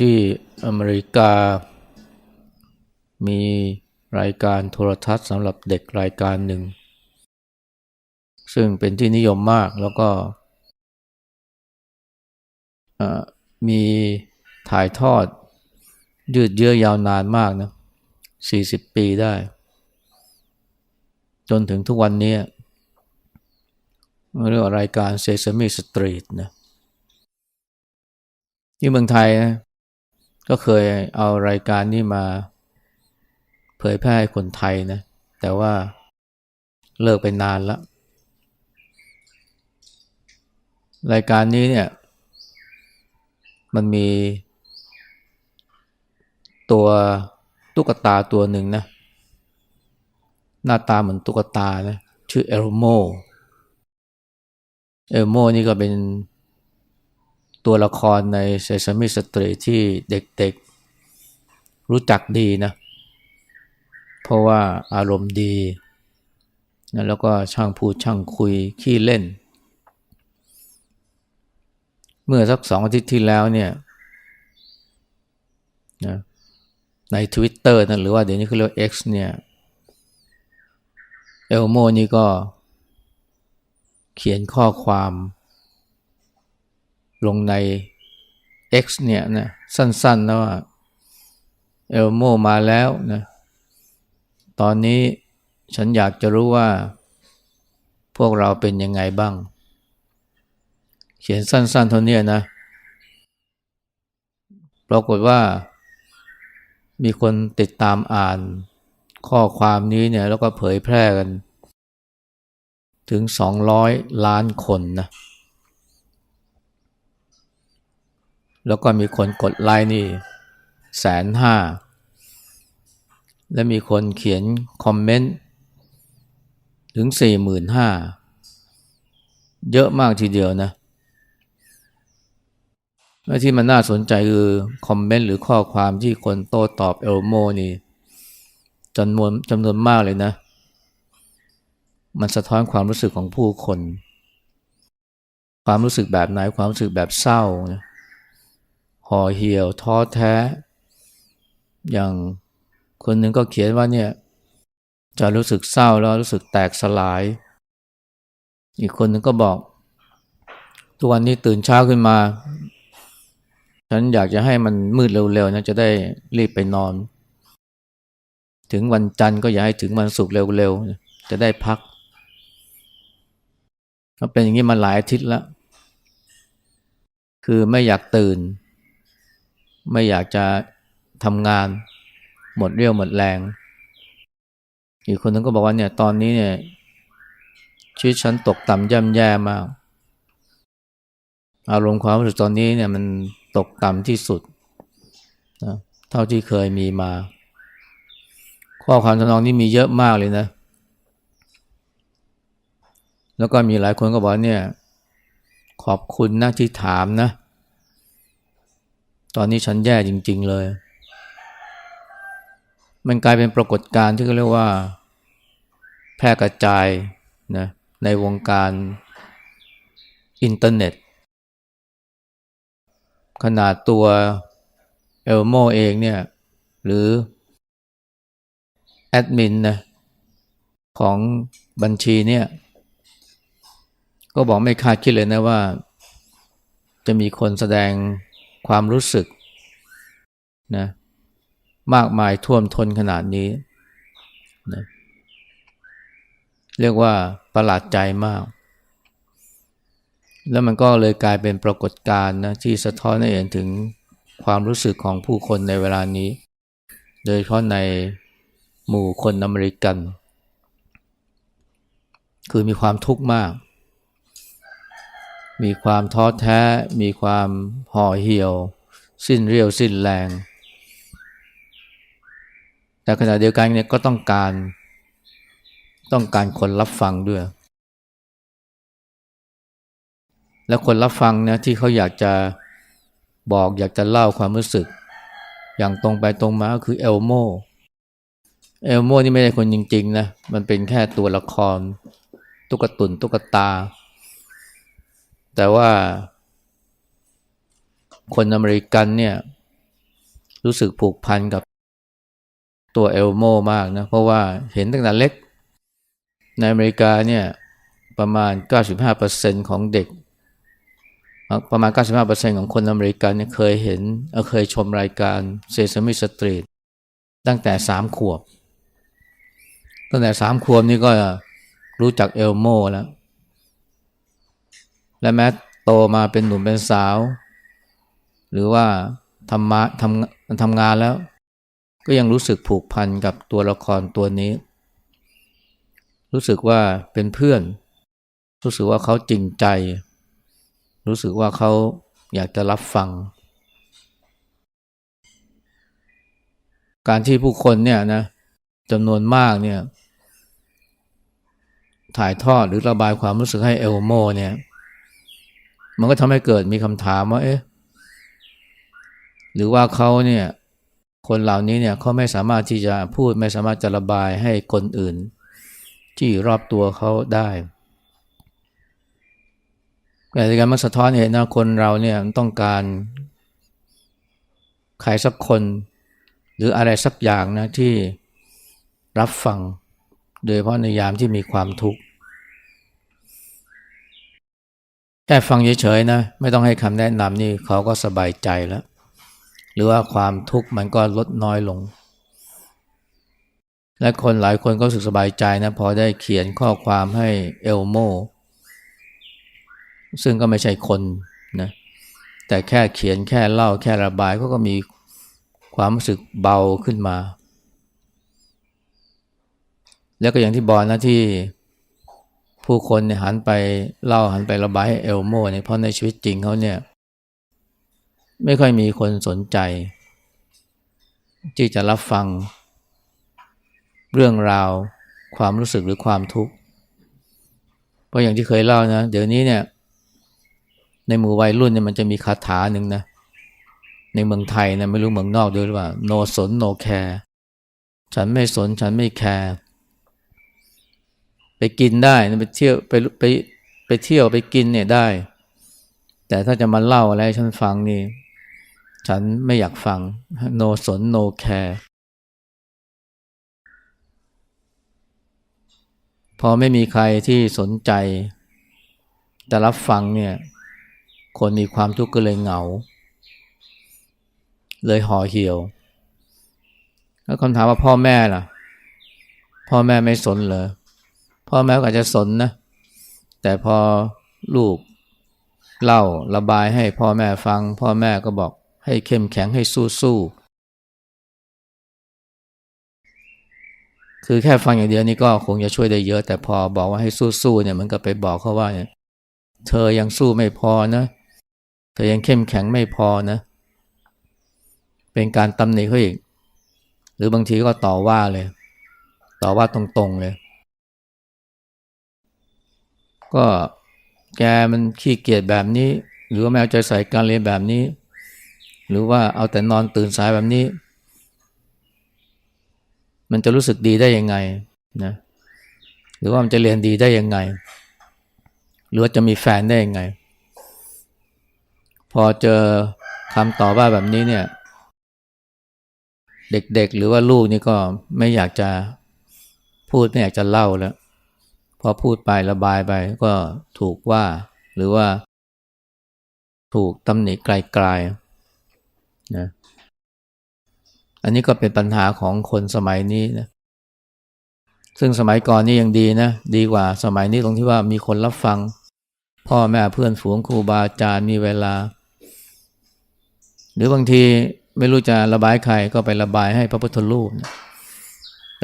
ที่อเมริกา มีรายการโทรทัศน์สำหรับเด็กรายการหนึ่ง ซึ่งเป็นที่นิยมมากแล้วก็มีถ่ายทอดยืดเยื้อยาวนานมากนะ40ปีได้ จนถึงทุกวันนี้เรียกว่ารายการ Sesame Street นะที่เมืองไทยนะ ก็เคยเอารายการนี้มาเผยแพร่ให้คนไทยนะ แต่ว่าเลิกไปนานล้วรายการนี้เนี่ย มันมีตัวตุ๊กตาตัวหนึ่งนะ หน้าตาเหมือนตุ๊กตานะ ชื่อเอลโมเอลโมนี่ก็เป็น ตัวละครใน Sesame Street ที่เด็กๆ รู้จักดีนะ เพราะว่าอารมณ์ดีนะแล้วก็ช่างพูดช่างคุยขี้เล่น เมื่อสักสองอาทิตย์ที่แล้วเนี่ยนะใน Twitter นะหรือว่าเดี๋ยวนี้เขาเรียก X เนี่ยเอลโมนี่ก็เขียนข้อความ ลงใน X เนี่ยนะสั้นๆนะว่าเอลโมมาแล้วนะตอนนี้ฉันอยากจะรู้ว่า พวกเราเป็นยังไงบ้าง เขียนสั้นๆเท่านี้นะปรากฏว่า มีคนติดตามอ่านข้อความนี้เนี่ยแล้วก็เผยแพร่กัน ถึง 200 ล้านคนนะ แล้วก็มีคนกดไลค์นี่แสนห้าและมีคนเขียนคอมเมนต์ถึง45,000เยอะมากทีเดียวนะและที่มันน่าสนใจคือคอมเมนต์หรือข้อความที่คนโต้ตอบเอลโมนี่จำนวนจำนวนมากเลยนะ มันสะท้อนความรู้สึกของผู้คน ความรู้สึกแบบไหนความรู้สึกแบบเศร้านะ ห่อเหี่ยวท้อแท้ อย่างคนหนึ่งก็เขียนว่าเนี่ยจะรู้สึกเศร้าแล้วรู้สึกแตกสลาย อีกคนหนึ่งก็บอก ทุกวันนี้ตื่นเช้าขึ้นมา ฉันอยากจะให้มันมืดเร็วๆนะจะได้รีบไปนอน ถึงวันจันทร์ก็อยากให้ถึงวันศุกร์เร็วๆจะได้พักก็เป็นอย่างนี้มาหลายอาทิตย์แล้ว คือไม่อยากตื่น ไม่อยากจะทำงาน หมดเรี่ยวหมดแรง อีกคนนึงก็บอกว่าเนี่ยตอนนี้เนี่ยชีวิตฉันตกต่ำย่ำแย่มาก อารมณ์ความรู้สึกตอนนี้เนี่ยมันตกต่ำที่สุดนะเท่าที่เคยมีมา ข้อความทำนองนี้มีเยอะมากเลยนะ แล้วก็มีหลายคนก็บอกเนี่ย ขอบคุณนะที่ถามนะ ตอนนี้ฉันแย่จริง ๆเลย มันกลายเป็นปรากฏการณ์ที่เขาเรียกว่า แพร่กระจายนะในวงการอินเทอร์เน็ต ขนาดตัวเอลโมเองเนี่ย หรือแอดมินนะของบัญชีเนี่ย ก็บอกไม่คาดคิดเลยนะว่า จะมีคนแสดง ความรู้สึกนะมากมายท่วมท้นขนาดนี้นะเรียกว่าประหลาดใจมาก แล้วมันก็เลยกลายเป็นปรากฏการณ์นะที่สะท้อนให้เห็นถึงความรู้สึกของผู้คนในเวลานี้ โดยเฉพาะในหมู่คนอเมริกัน คือมีความทุกข์มาก มีความท้อแท้ มีความห่อเหี่ยว สิ้นเรียวสิ้นแรง แต่ขณะเดียวกันเนี่ยก็ต้องการต้องการคนรับฟังด้วย และคนรับฟังเนี่ยที่เขาอยากจะบอกอยากจะเล่าความรู้สึก อย่างตรงไปตรงมาก็คือเอลโมเอลโมนี่ไม่ใช่คนจริงๆนะมันเป็นแค่ตัวละคร ตุ๊กตุนตุ๊กตา แต่ว่า คนอเมริกันเนี่ยรู้สึกผูกพันกับตัวเอลโมมากนะ เพราะว่าเห็นตั้งแต่เล็ก ในอเมริกาเนี่ยประมาณ 95%ของเด็ก ประมาณ 95%ของคนอเมริกันเนี่ยเคยเห็นเเคยชมรายการ Sesame Street ตั้งแต่สามขวบ ตั้งแต่สามขวบนี่ก็รู้จักเอลโมแล้ว และแม้โตมาเป็นหนุ่มเป็นสาว หรือว่าทำมาทำทำงานแล้ว ก็ยังรู้สึกผูกพันกับตัวละครตัวนี้ รู้สึกว่าเป็นเพื่อน รู้สึกว่าเขาจริงใจ รู้สึกว่าเขาอยากจะรับฟัง การที่ผู้คนเนี่ยนะจำนวนมากเนี่ยถ่ายทอดหรือระบายความรู้สึกให้เอลโมเนี่ย มันก็ทำให้เกิดมีคำถามว่า เอ๊ะ หรือว่าเขาเนี่ย คนเหล่านี้เนี่ยเขาไม่สามารถที่จะพูดไม่สามารถจะระบายให้คนอื่น ที่อยู่รอบตัวเขาได้แต่ในการมันสะท้อนเห็นนะคนเราเนี่ยต้องการใครสักคน หรืออะไรสักอย่างนะที่รับฟัง โดยเฉพาะในยามที่มีความทุกข์ แค่ฟังเฉยๆนะไม่ต้องให้คำแนะนำนี่เขาก็สบายใจแล้ว หรือว่าความทุกข์มันก็ลดน้อยลง และคนหลายคนก็สึกสบายใจนะพอได้เขียนข้อความให้เอลโมซึ่งก็ไม่ใช่คนนะแต่แค่เขียนแค่เล่าแค่ระบายก็ก็มีความรู้สึกเบาขึ้นมา แล้วก็อย่างที่บอกนะที่ ผู้คนเนี่ยหันไปเล่าหันไประบายให้เอลโมเนี่ยเพราะในชีวิตจริงเขาเนี่ย ไม่ค่อยมีคนสนใจ ที่จะรับฟัง เรื่องราวความรู้สึกหรือความทุกข์เพราะอย่างที่เคยเล่านะเดี๋ยวนี้เนี่ย ในหมู่วัยรุ่นเนี่ยมันจะมีคาถาหนึ่งนะในเมืองไทยนะไม่รู้เมืองนอกด้วยหรือเปล่า no สน no care ฉันไม่สนฉันไม่แคร์ ไปกินได้ไปเที่ยวไปไปไปเที่ยวไปกินเนี่ยได้ แต่ถ้าจะมาเล่าอะไรฉันฟังนี่ ฉันไม่อยากฟัง no สน no care พอไม่มีใครที่สนใจแต่รับฟังเนี่ย คนมีความทุกข์ก็เลยเหงา เลยห่อเหี่ยว แล้วคำถามว่าพ่อแม่ล่ะ พ่อแม่ไม่สนเหรอ พ่อแม่ก็อาจจะสนนะ แต่พอลูกเล่าระบายให้พ่อแม่ฟัง พ่อแม่ก็บอกให้เข้มแข็งให้สู้สู้คือแค่ฟังอย่างเดียวนี่ก็คงจะช่วยได้เยอะ แต่พอบอกว่าให้สู้ๆเนี่ยมันก็ไปบอกเขาว่าเนี่ยเธอยังสู้ไม่พอนะ เธอยังเข้มแข็งไม่พอนะ เป็นการตำหนิเขาอีก หรือบางทีก็ต่อว่าเลย ต่อว่าตรงๆเลย ก็แกมันขี้เกียจแบบนี้ หรือว่าไม่เอาใจใส่การเรียนแบบนี้ หรือว่าเอาแต่นอนตื่นสายแบบนี้ มันจะรู้สึกดีได้ยังไงนะหรือว่ามันจะเรียนดีได้ยังไง หรือว่าจะมีแฟนได้ยังไง พอเจอคำต่อว่าแบบนี้เนี่ย เด็กๆหรือว่าลูกนี่ก็ไม่อยากจะพูดไม่อยากจะเล่าแล้ว พอพูดไประบายไปก็ถูกว่า หรือว่า ถูกตำหนิไกลๆนะอันนี้ก็เป็นปัญหาของคนสมัยนี้นะซึ่งสมัยก่อนนี่ยังดีนะ ดีกว่าสมัยนี้ตรงที่ว่ามีคนรับฟัง พ่อแม่เพื่อนฝูงครูบาอาจารย์มีเวลา หรือบางทีไม่รู้จะระบายใครก็ไประบายให้พระพุทธรูป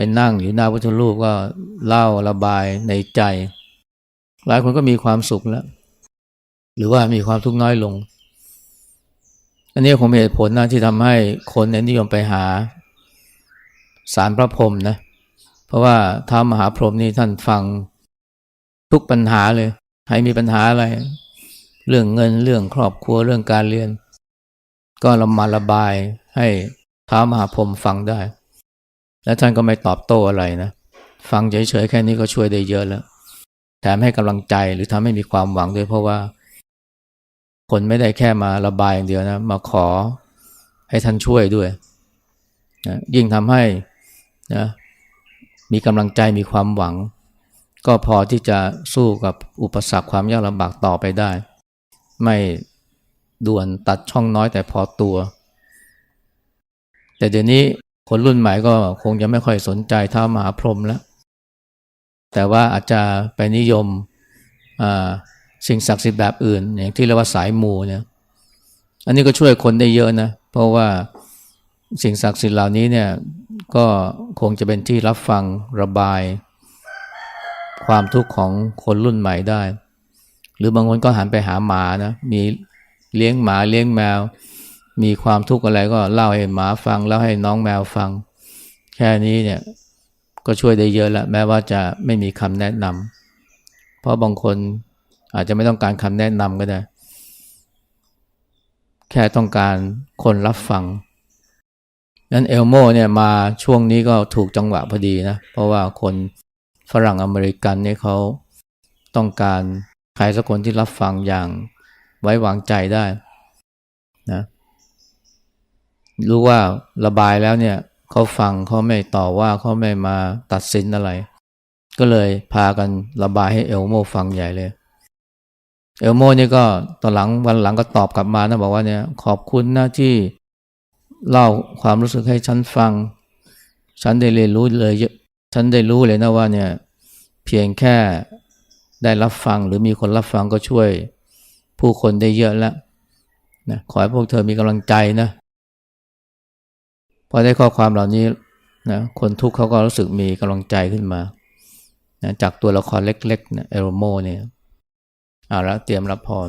ไปนั่งอยู่หน้าพระพุทธรูปก็เล่าระบายในใจ หลายคนก็มีความสุขแล้ว หรือว่ามีความทุกข์น้อยลง อันนี้คงเป็นเหตุผลนะที่ทำให้คนเนี่ยนิยมไปหาสารพระพรหมนะ เพราะว่าท้ามหาพรหมนี่ท่านฟังทุกปัญหาเลย ใครมีปัญหาอะไร เรื่องเงินเรื่องครอบครัวเรื่องการเรียน ก็เรามาระบายให้ท้ามหาพรหมฟังได้ และท่านก็ไม่ตอบโต้อะไรนะ ฟังเฉยๆแค่นี้ก็ช่วยได้เยอะแล้ว แถมให้กำลังใจหรือทำให้มีความหวังด้วยเพราะว่า คนไม่ได้แค่มาระบายอย่างเดียวนะ มาขอให้ท่านช่วยด้วยนะยิ่งทำให้นะมีกำลังใจมีความหวัง ก็พอที่จะสู้กับอุปสรรคความยากลำบากต่อไปได้ ไม่ด่วนตัดช่องน้อยแต่พอตัว แต่เดี๋ยวนี้ คนรุ่นใหม่ก็คงจะไม่ค่อยสนใจเท่ามหาพรหมแล้ว แต่ว่าอาจจะไปนิยมสิ่งศักดิ์สิทธิ์แบบอื่น อย่างที่เรียกว่าสายมูเนี่ยอันนี้ก็ช่วยคนได้เยอะนะ เพราะว่าสิ่งศักดิ์สิทธิ์เหล่านี้เนี่ยก็คงจะเป็นที่รับฟังระบาย ความทุกข์ของคนรุ่นใหม่ได้ หรือบางคนก็หันไปหาหมานะมีเลี้ยงหมาเลี้ยงแมว มีความทุกข์อะไรก็เล่าให้หมาฟังเล่าให้น้องแมวฟัง แค่นี้เนี่ยก็ช่วยได้เยอะล้วแม้ว่าจะไม่มีคำแนะนำเพราะบางคนอาจจะไม่ต้องการคำแนะนำก็ได้ แค่ต้องการคนรับฟังนั้นเอลโมเนี่ยมาช่วงนี้ก็ถูกจังหวะพอดีนะ เพราะว่าคนฝรั่งอเมริกันเนี่ยเขาต้องการใครสักคนที่รับฟังอย่างไว้วางใจได้นะ รู้ว่าระบายแล้วเนี่ยเขาฟังเขาไม่ต่อว่าเขาไม่มาตัดสินอะไร ก็เลยพากันระบายให้เอลโมฟังใหญ่เลย เอลโมนี่ก็ตอนหลังวันหลังก็ตอบกลับมานะบอกว่าเนี่ยขอบคุณนะที่เล่าความรู้สึกให้ฉันฟัง ฉันได้เรียนรู้เลยฉันได้รู้เลยนะว่าเนี่ยเพียงแค่ได้รับฟังหรือมีคนรับฟังก็ช่วยผู้คนได้เยอะแล้วนะขอให้พวกเธอมีกำลังใจนะ พอได้ข้อความเหล่านี้นะคนทุกข์เขาก็รู้สึกมีกำลังใจขึ้นมานะจากตัวละครเล็กๆนะเอโรโมเนี่ยเอาละเตรียมรับพร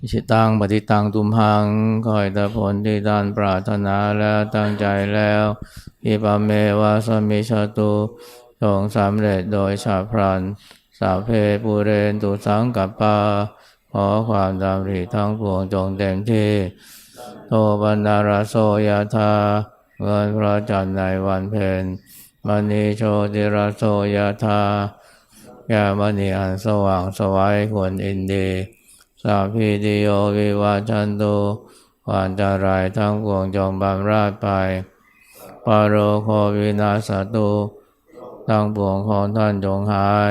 อิชิตังปฏิตังตุมหังคอยต่ผลที่ด้านปรารถนาแล้วตั้งใจแล้วอิปเมวาสมิชตุสงสำเร็จโดยชาพรันสาเพปูเรนตุสังกัปปาขอความดำริทั้งปวงจงเต็มที่ โตบันดาราโสยธาเงินพระจันทร์ในวันเพ็ญมณีโชติราโสยธาแก่มณีอันสว่างสวัยควรอินดีสัพพิติโยวิวัชันตุวันจารายทั้งปวงจงบำราดไป ปารโรโควินาสตุทั้งปวงของท่านจงหาย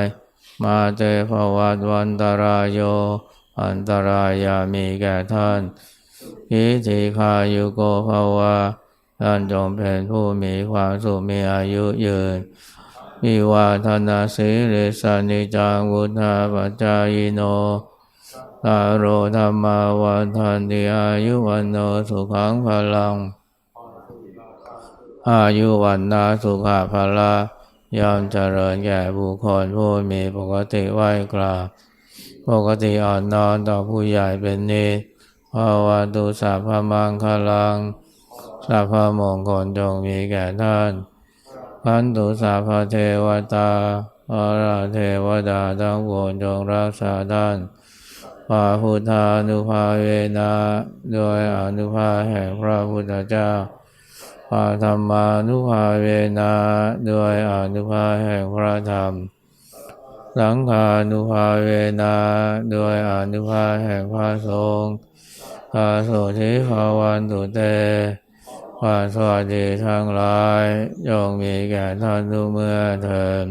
มาเตภวัตวันตรายโย อันตรายามีแก่ท่าน พิธีคายุโกภาวะท่านจงเป็นผู้มีความสุขมีอายุยืนมีวาทนาสิริสานิจังวุฒาปัจจายโนตาโรธรรมาวันทันติอายุวันโนสุขังพลัง อายุวันนาสุขาพละยอมเจริญแก่บุคคลผู้มีปกติไหวกราบปกติอ่อนนอนต่อผู้ใหญ่เป็นนิส ภาวะตุสัพพมังคลังสัพพมงคลจงมีแก่ท่านพันตุสัพพเทวตาอาราเทวดาทั้งปวงจงรักษาท่านพระพุทธานุภาเวนะโดยอนุภาแห่งพระพุทธเจ้าพระธรรมานุภาเวนะโดยอนุภาแห่งพระธรรม สังฆานุภาเวนะโดยอนุภาแห่งพระสงฆ์ พระสุทธิภาวันตุเตความสวัสดีทั้งหลายย่อมมีแก่ท่านทุกเมื่อเทิน